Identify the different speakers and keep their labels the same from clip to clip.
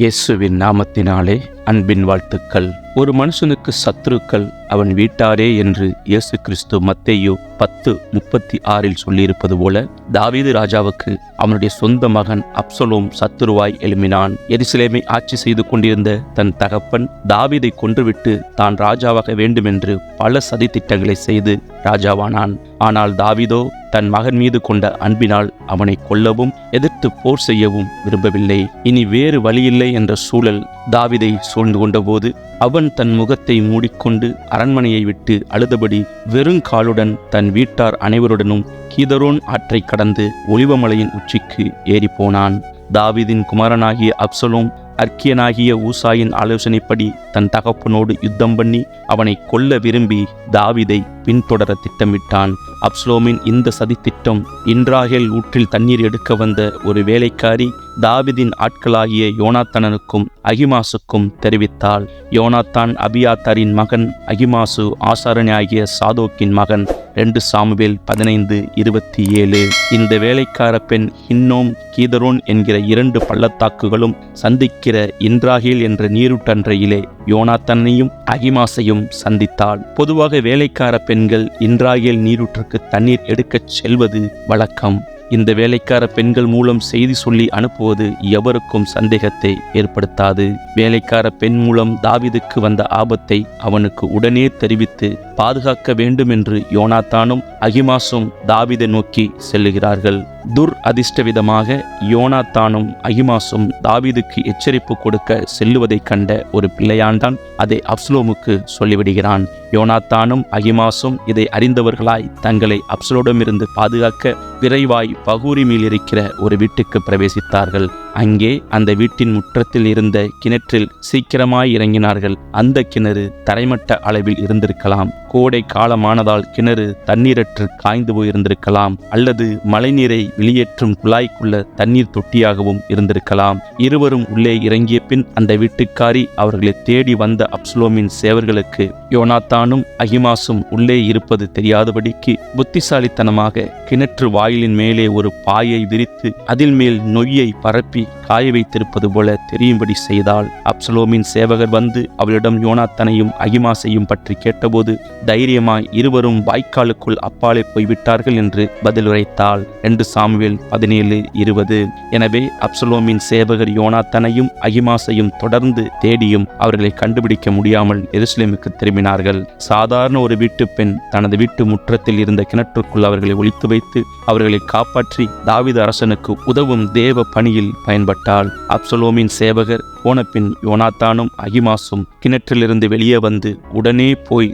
Speaker 1: இயேசுவின் நாமத்தினாலே அன்பின் வாழ்த்துக்கள். ஒரு மனுஷனுக்கு சத்துருக்கள் அவன் வீட்டாரே என்று இயேசு கிறிஸ்து மத்தேயோ பத்து முப்பத்தி ஆறில் சொல்லியிருப்பது போல தாவீது ராஜாவுக்கு அவனுடைய சொந்த மகன் அப்சலோம் சத்துருவாய் எழுமினான் எரிசிலேமை ஆட்சி செய்து கொண்டிருந்த தன் தகப்பன் தாவீதை கொன்றுவிட்டு தான் ராஜாவாக வேண்டுமென்று பல சதி திட்டங்களை செய்து ராஜாவானான். ஆனால் தாவீதோ தன் மகன் மீது கொண்ட அன்பினால் அவனை கொல்லவும் எதிர்த்து போர் செய்யவும் விரும்பவில்லை. இனி வேறு வழியில்லை என்ற சூழல் தாவிதை சூழ்ந்து கொண்டபோது அவன் அவன் தன் முகத்தை மூடிக்கொண்டு அரண்மனையை விட்டு அழுதபடி வெறுங்காலுடன் தன் வீட்டார் அனைவருடனும் கீதரோன் ஆற்றை கடந்து ஒலிவமலையின் உச்சிக்கு ஏறிப்போனான். தாவிதின் குமாரனாகிய அப்சலோம் அர்க்கியனாகிய ஊசாயின் ஆலோசனைப்படி தன் தகப்பனோடு யுத்தம் பண்ணி அவனை கொல்ல விரும்பி தாவிதை பின்தொடர திட்டமிட்டான். அப்ஸ்லோமின் இந்த சதித்திட்டம் இன்றாகேல் ஊற்றில் தண்ணீர் எடுக்க வந்த ஒரு வேலைக்காரி தாவிதின் ஆட்களாகிய யோனாத்தனனுக்கும் அகிமாசுக்கும் தெரிவித்தாள். யோனாத்தான் அபியாத்தாரின் மகன் அகிமாசு ஆசாரனாகிய சாதோக்கின் மகன். ரெண்டு சாமுவேல் பதினைந்து இருபத்தி ஏழு இந்த வேலைக்கார பெண் ஹின்னோம் கீதரோன் என்கிற இரண்டு பள்ளத்தாக்குகளும் சந்திக்கிற இன்றாகில் என்ற நீருட்டன்றையிலே யோனாத்தனையும் அகிமாசையும் சந்தித்தாள். பொதுவாக வேலைக்கார பெண்கள் இன்றாகில் நீரூற்றுக்கு தண்ணீர் எடுக்கச் செல்வது வழக்கம். இந்த வேலைக்கார பெண்கள் மூலம் செய்தி சொல்லி அனுப்புவது எவருக்கும் சந்தேகத்தை ஏற்படுத்தாது. வேலைக்கார பெண் மூலம் தாவிதுக்கு வந்த ஆபத்தை அவனுக்கு உடனே தெரிவித்து பாதுகாக்க வேண்டும் என்று யோனாத்தானும் அகிமாசும் தாவிதை நோக்கி செல்லுகிறார்கள். துர் அதிர்ஷ்டவிதமாக யோனாத்தானும் அகிமாசும் தாவிதுக்கு எச்சரிப்பு கொடுக்க செல்லுவதைக் கண்ட ஒரு பிள்ளையாண்டான் அதை அப்ஸ்லோமுக்கு சொல்லிவிடுகிறான். யோனாத்தானும் அகிமாசும் இதை அறிந்தவர்களாய் தங்களை அப்சலோடமிருந்து பாதுகாக்க விரைவாய் பகூரிமில் இருக்கிற ஒரு வீட்டுக்கு பிரவேசித்தார்கள். அங்கே அந்த வீட்டின் முற்றத்தில் இருந்த கிணற்றில் சீக்கிரமாய் இறங்கினார்கள். அந்த கிணறு தரைமட்ட அளவில் இருந்திருக்கலாம். கோடை காலமானதால் கிணறு தண்ணீரற்று காய்ந்து போயிருந்திருக்கலாம் அல்லது மழைநீரை வெளியேற்றும் குழாய்க்குள்ள தண்ணீர் தொட்டியாகவும் இருந்திருக்கலாம். இருவரும் உள்ளே இறங்கிய பின் அந்த வீட்டுக்காரி அவர்களை தேடி வந்த அப்சுலோமின் சேவர்களுக்கு யோனாத்தானும் அகிமாசும் உள்ளே இருப்பது தெரியாதபடிக்கு புத்திசாலித்தனமாக கிணற்று வாயிலின் மேலே ஒரு பாயை விரித்து அதில் மேல் நொய்யை பரப்பி காய வைத்திருப்பது போல தெரியும்படி செய்தால் அப்சலோமின் சேவகர் வந்து அவளிடம் யோனாத்தனையும் அகிமாசையும் பற்றி கேட்டபோது தைரியமாய் இருவரும் வாய்க்காலுக்குள் அப்பாலே போய்விட்டார்கள் என்று பதில் உரைத்தாள் ரெண்டு சாமுவேல் பதினேழு இருபது. எனவே அப்சலோமின் சேவகர் யோனாத்தனையும் அகிமாசையும் தொடர்ந்து தேடியும் அவர்களை கண்டுபிடிக்க முடியாமல் எருசலேமுக்கு திரும்பினார்கள். சாதாரண ஒரு வீட்டு பெண் தனது வீட்டு முற்றத்தில் இருந்த கிணற்றுக்குள் அவர்களை ஒழித்து வைத்து அவர்களை காப்பாற்றி தாவித அரசனுக்கு உதவும் தேவ பணியில் பயன்பட்டாள். அப்சலோமின் சேவகர் போனபின் யோனாத்தானும் அகிமாசும் கிணற்றிலிருந்து வெளியே வந்து உடனே போய்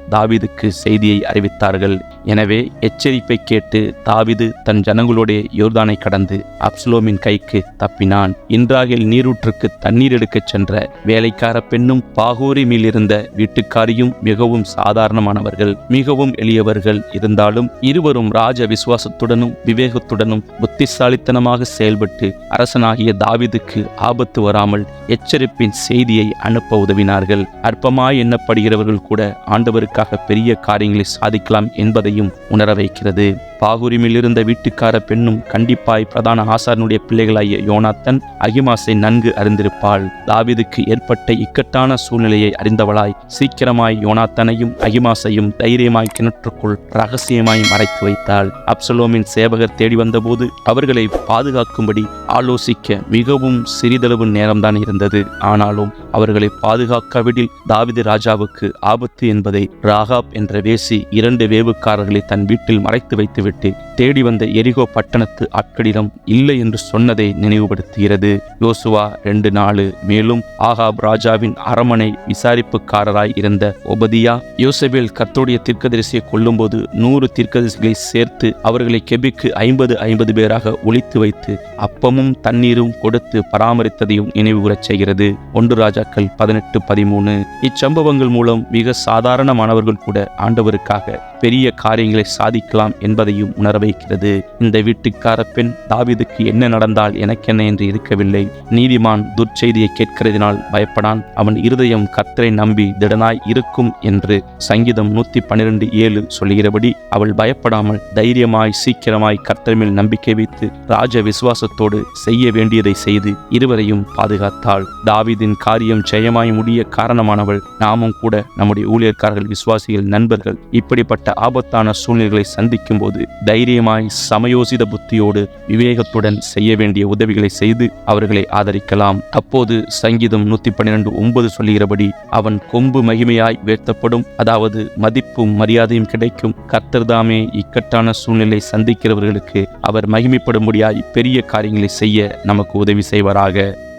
Speaker 1: தாவிதுக்கு செய்தியை அறிவித்தார்கள். எனவே எச்சரிப்பை கேட்டு தாவிது தன் ஜனங்களுடைய யோர்தானை கடந்து அப்சலோமின் கைக்கு தப்பினான். இன்றாகில் நீரூற்றுக்கு தண்ணீர் எடுக்கச் சென்ற வேலைக்கார பெண்ணும் பாகூரிமில் இருந்த வீட்டுக்காரியும் மிகவும் சாதாரணமானவர்கள் மிகவும் எளியவர்கள் இருந்தாலும் இருவரும் ராஜ விசுவாசத்துடனும் விவேகத்துடனும் புத்திசாலித்தனமாக செயல்பட்டு அரசனாகிய தாவிதுக்கு ஆபத்து வராமல் எச்சரிப்பின் செய்தியை அனுப்ப உதவினார்கள். அற்பமாய் எண்ணப்படுகிறவர்கள் கூட ஆண்டவருக்காக பெரிய காரியங்களை சாதிக்கலாம் என்பதையும் உணர வைக்கிறது. பாகுரிமில் இருந்த வீட்டுக்கார பெண்ணும் கண்டிப்பாய் பிரதான ஆசாரனுடைய பிள்ளைகளாகிய யோனாத்தன் அகிமாசை நன்கு அறிந்திருப்பாள். தாவிதுக்கு ஏற்பட்ட இக்கட்டான சூழ்நிலையை அறிந்தவளாய் சீக்கிரமாய் யோனாத்தனையும் அகிமாசையும் தைரியமாய் கிணற்றுக்குள் ரகசியமாய் மறைத்து வைத்தாள். அப்சலோமின் சேவகர் தேடி வந்தபோது அவர்களை பாதுகாக்கும்படி ஆலோசிக்க மிகவும் சிறிதளவு நேரம்தான் இருந்தது. ஆனாலும் அவர்களை பாதுகாக்காவிடில் தாவிது ராஜாவுக்கு ஆபத்து என்பதை ராகாப் என்ற வேசி இரண்டு வேவுக்காரர்களை தன் வீட்டில் மறைத்து வைத்துவிட்டு தேடி வந்த எரிகோ பட்டணத்து ஆட்களிடம் இல்லை என்று சொன்னதை நினைவுபடுத்துகிறது. யோசுவா ரெண்டு நாலு. மேலும் ஆகாப் ராஜாவின் அரமனை விசாரிப்புக்காரராய் இருந்த ஒபதியா யோசபேல் கத்தோடைய தீர்க்கதரிசியை கொல்லும்போது நூறு தீர்க்கதரிசிகளை சேர்த்து அவர்களை கெபிக்கு ஐம்பது ஐம்பது பேராக ஒழித்து வைத்து அப்பமும் தண்ணீரும் கொடுத்து பராமரித்ததையும் நினைவுகூரச் செய்கிறது. ஒன்று ராஜாக்கள் பதினெட்டு பதிமூணு. இச்சம்பவங்கள் மூலம் மிக சாதாரணமானவர்கள் கூட ஆண்டவருக்காக பெரிய காரியங்களை சாதிக்கலாம் என்பதையும் உணர வைக்கிறது. இந்த வீட்டுக்கார பெண் தாவீதுக்கு என்ன நடந்தால் எனக்கென்ன என்று இருக்கவில்லை. நீதிமான் துர்ச்செய்தியை கேட்கிறதினால் பயப்படான். அவன் இருதயம் கத்தரை நம்பி திடனாய் இருக்கும் என்று சங்கீதம் நூத்தி பன்னிரண்டு ஏழு சொல்கிறபடி அவள் பயப்படாமல் தைரியமாய் சீக்கிரமாய் கர்த்தர்மேல் நம்பிக்கை வைத்து ராஜ விசுவாசத்தோடு செய்ய வேண்டியதை செய்து இருவரையும் பாதுகாத்தாள். தாவீதின் காரியம் ஜெயமாய் முடிய காரணமானவள். நாமும் கூட நம்முடைய ஊழியர்காரர்கள் விசுவாசிகள் நண்பர்கள் இப்படிப்பட்ட இப்படிப்பட்ட ஆபத்தான சூழ்நிலைகளை சந்திக்கும் போது தைரியமாய் சமயோசித புத்தியோடு விவேகத்துடன் செய்ய வேண்டிய உதவிகளை செய்து அவர்களை ஆதரிக்கலாம். அப்போது சங்கீதம் நூத்தி பன்னிரண்டு ஒன்பது சொல்லுகிறபடி அவன் கொம்பு மகிமையாய் உயர்த்தப்படும் அதாவது மதிப்பும் மரியாதையும் கிடைக்கும். கர்த்தர்தாமே இக்கட்டான சூழ்நிலை சந்திக்கிறவர்களுக்கு அவர் மகிமைப்படும்படியாய் பெரிய காரியங்களை செய்ய நமக்கு உதவி செய்வாராக.